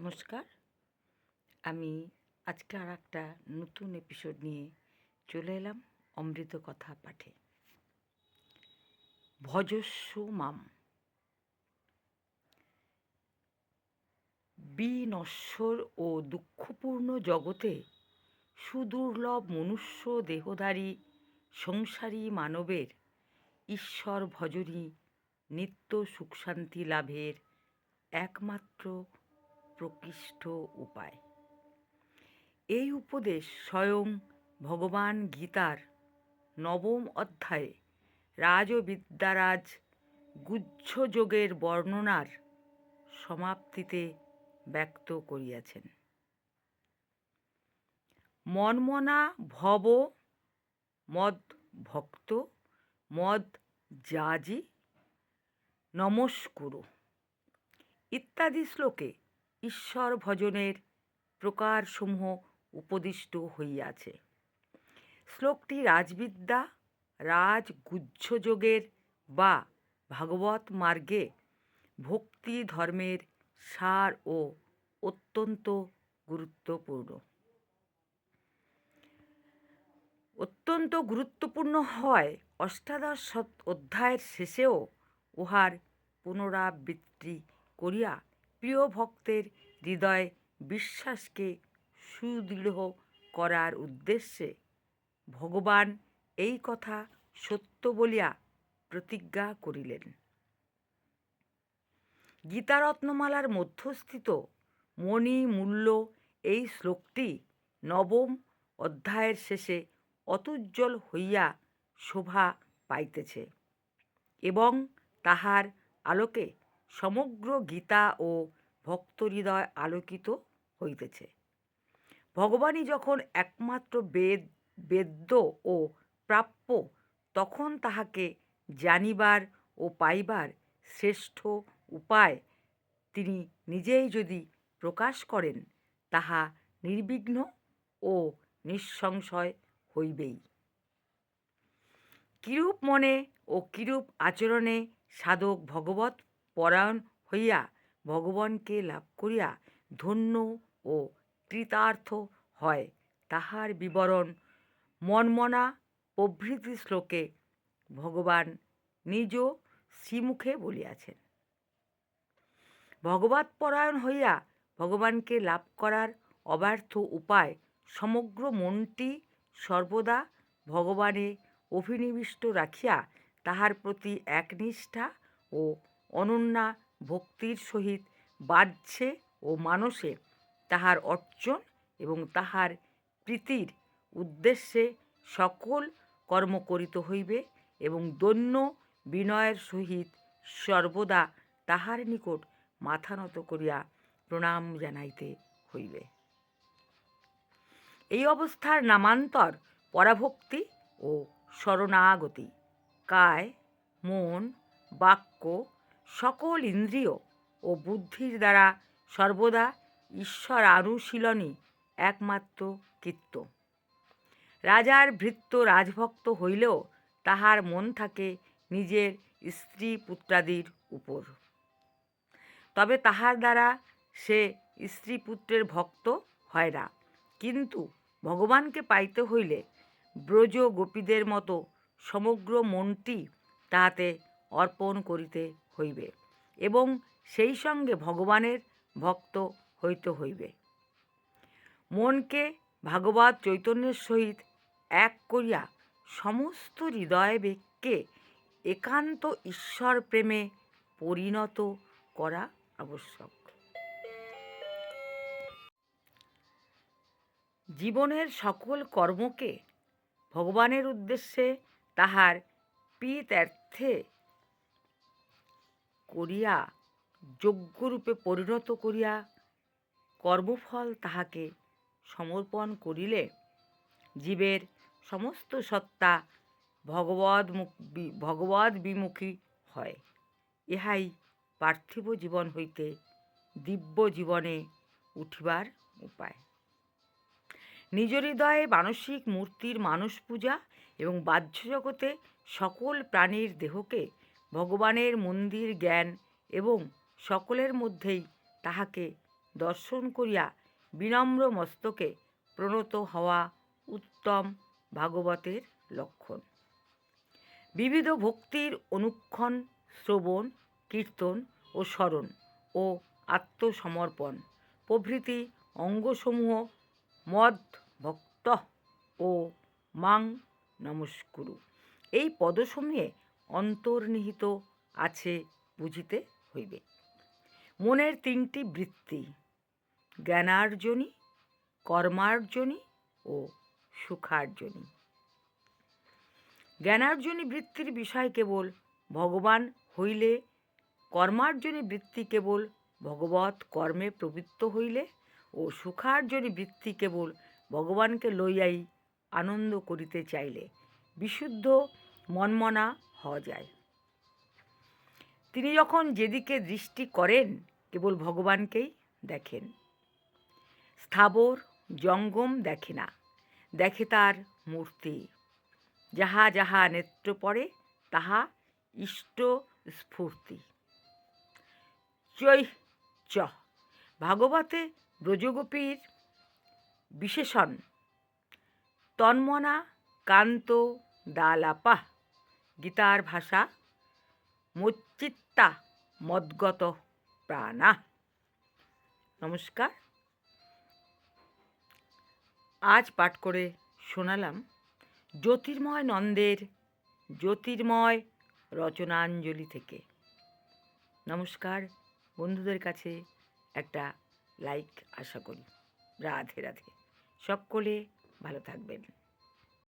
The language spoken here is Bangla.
নমস্কার। আমি আজকে আর একটা নতুন এপিসোড নিয়ে চলে এলাম অমৃত কথা পাঠে। ভজস্ব মাম। বিনশ্বর ও দুঃখপূর্ণ জগতে সুদুর্লভ মনুষ্য দেহধারী সংসারী মানবের ঈশ্বর ভজনী নিত্য সুখ শান্তি লাভের একমাত্র প্রকৃষ্ট উপায়। এই উপদেশ স্বয়ং ভগবান গীতার নবম অধ্যায়ে রাজবিদ্যারাজ গুহ্যযোগের বর্ণনার সমাপ্তিতে ব্যক্ত করিয়াছেন। মনমনা ভব মদ ভক্ত মদ জাজি নমস্কুরু। ইত্যাদি শ্লোকে ঈশ্বর ভজনের প্রকারসমূহ উপদিষ্ট হইয়াছে। শ্লোকটি রাজবিদ্যা রাজগুহ্যযোগের বা ভাগবত মার্গে ভক্তি ধর্মের সার ও অত্যন্ত গুরুত্বপূর্ণ। অত্যন্ত গুরুত্বপূর্ণ হয় অষ্টাদশ অধ্যায়ের শেষেও উহার পুনরাবৃত্তি করিয়া প্রিয় ভক্তের হৃদয় বিশ্বাসকে সুদৃঢ় করার উদ্দেশ্যে ভগবান এই কথা সত্য বলিয়া প্রতিজ্ঞা করিলেন। গীতারত্নমালার মধ্যস্থিত মণি মূল্য এই শ্লোকটি নবম অধ্যায়ের শেষে অতুজ্জ্বল হইয়া শোভা পাইতেছে এবং তাহার আলোকে সমগ্র গীতা ও ভক্তহৃদয় আলোকিত হইতেছে। ভগবানই যখন একমাত্র বেদ, বেদ্য ও প্রাপ্য, তখন তাহাকে জানিবার ও পাইবার শ্রেষ্ঠ উপায় তিনি নিজেই যদি প্রকাশ করেন, তাহা নির্বিঘ্ন ও নিঃসংশয় হইবেই। কিরূপ মনে ও কিরূপ আচরণে সাধক ভগবত পরায়ণ হইয়া ভগবানকে লাভ করিয়া ধন্য ও কৃতার্থ হয়। তাহার বিবরণ মনমনা প্রভৃতি শ্লোকে ভগবান নিজ শ্রীমুখে বলিয়াছেন। ভগবত পরায়ণ হইয়া ভগবানকে লাভ করার অব্যর্থ উপায় সমগ্র মনটি সর্বদা ভগবানে অভিনিবিষ্ট রাখিয়া তাহার প্রতি একনিষ্ঠা ও অনন্যা ভক্তির সহিত বাহ্যে ও মানসে তাহার অর্জন এবং তাহার প্রীতির উদ্দেশ্যে সকল কর্ম করিতে হইবে এবং দৈন্য বিনয়ের সহিত সর্বদা তাহার নিকট মাথা নত করিয়া প্রণাম জানাইতে হইবে। এই অবস্থার নামান্তর পরাভক্তি ও শরণাগতি। কায়, মন, বাক্য সকল ইন্দ্রিয় ও বুদ্ধির দ্বারা সর্বদা ঈশ্বর অনুশীলনই একমাত্র কীর্ত রাজার ভৃত্য রাজভক্ত হইলেও তাহার মন থাকে নিজের স্ত্রী পুত্রাদির উপর। তবে তাহার দ্বারা সে স্ত্রী পুত্রের ভক্ত হয় না। কিন্তু ভগবানকে পাইতে হইলে ব্রজ গোপীদের মতো সমগ্র মনটি তাহাতে অর্পণ করিতে হইবে এবং সেই সঙ্গে ভগবানের ভক্ত হইতে হইবে। মনকে ভাগবত চৈতন্যের সহিত এক করিয়া সমস্ত হৃদয় বেগকে একান্ত ঈশ্বর প্রেমে পরিণত করা আবশ্যক। জীবনের সকল কর্মকে ভগবানের উদ্দেশ্যে তাহার পিতার্থে করিয়া যোগ্যরূপে পরিণত করিয়া কর্মফল তাহাকে সমর্পণ করিলে জীবের সমস্ত সত্তা ভগবদ ভগবদ বিমুখী হয়। ইহাই পার্থিব জীবন হইতে দিব্য জীবনে উঠিবার উপায়। নিজ হৃদয়ে মানসিক মূর্তির মানস পূজা এবং বাহ্য জগতে সকল প্রাণীর দেহকে ভগবানের মন্দির জ্ঞান এবং সকলের মধ্যেই তাহাকে দর্শন করিয়া বিনম্র মস্তকে প্রণত হওয়া উত্তম ভাগবতের লক্ষণ। বিবিধ ভক্তির অনুক্ষণ, শ্রবণ, কীর্তন ও স্মরণ ও আত্মসমর্পণ প্রভৃতি অঙ্গসমূহ মদ ভক্ত ও মাং নমস্কুরু। এই পদসমূহে অন্তর্নিহিত আছে বুঝিতে হইবে। মনের তিনটি বৃত্তি, জ্ঞানার্জনী, কর্মার্জনী ও সুখার্জনী। জ্ঞানার্জনী বৃত্তির বিষয় কেবল ভগবান হইলে, কর্মার্জনী বৃত্তি কেবল ভগবত কর্মে প্রবৃত্ত হইলে ও সুখার্জনী বৃত্তি কেবল ভগবানকে লইয়াই আনন্দ করিতে চাইলে, বিশুদ্ধ মনমনা হওয়া যায়। তিনি যখন যেদিকে দৃষ্টি করেন, কেবল ভগবানকেই দেখেন। স্থাবর, জঙ্গম দেখে না, দেখে তার মূর্তি। যাহা যাহা নেত্র পড়ে, তাহা ইষ্ট স্ফূর্তি। চৈ চ, ভাগবতে ব্রজগোপীর বিশেষণ। তন্মনা কান্ত দালাপা গীতার ভাষা মচ্চিত্তা মদ্গত প্রাণা। নমস্কার। আজ পাঠ করে শোনালাম জ্যোতির্ময় নন্দের জ্যোতির্ময় রচনাঞ্জলি থেকে। নমস্কার, বন্ধুদের কাছে একটা লাইক আশা করি। রাধে রাধে। সকলে ভালো থাকবেন।